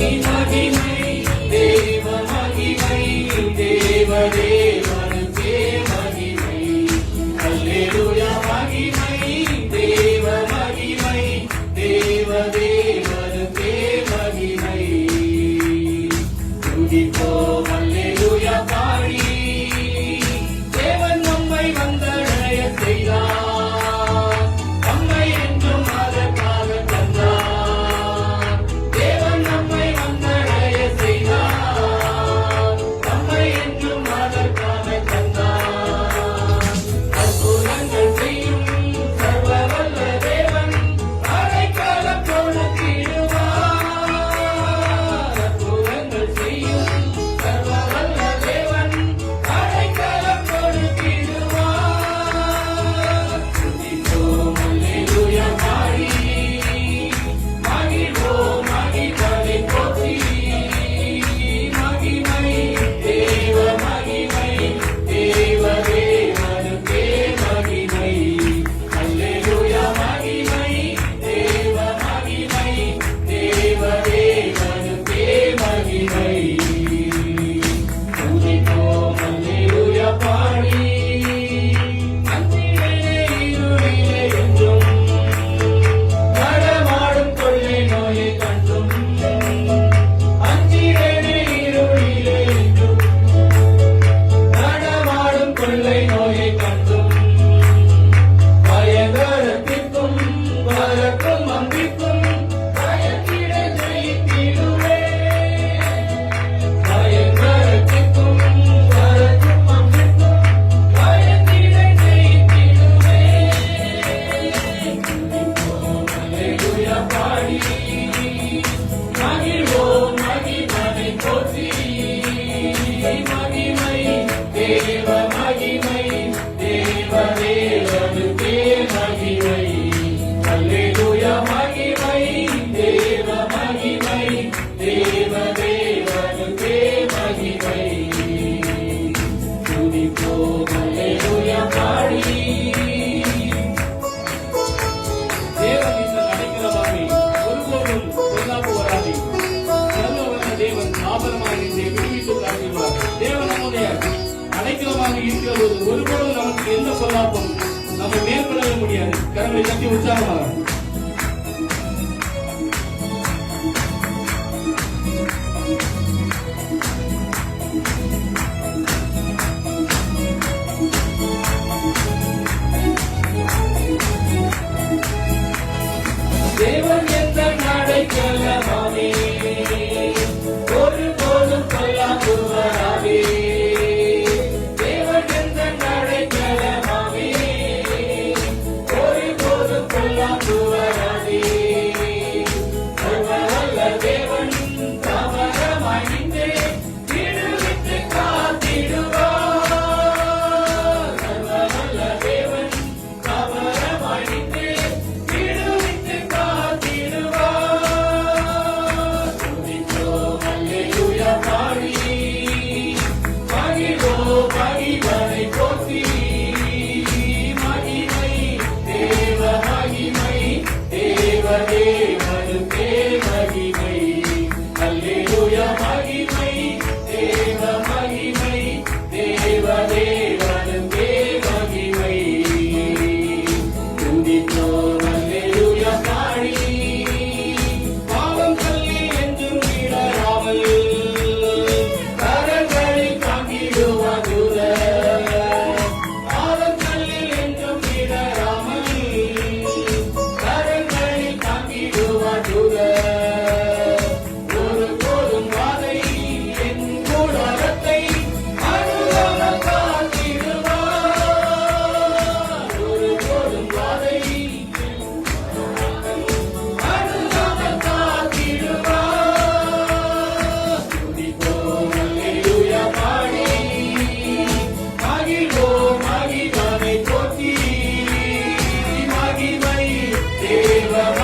Hina, hina. இருக்கிற போது ஒருபோதும் நமக்கு எந்த பொல்லாப்பும் நம்ம மேற்கொள்ளவே முடியாது. கரங்களை தட்டி உற்சாகமாக. தேவன் தேவம்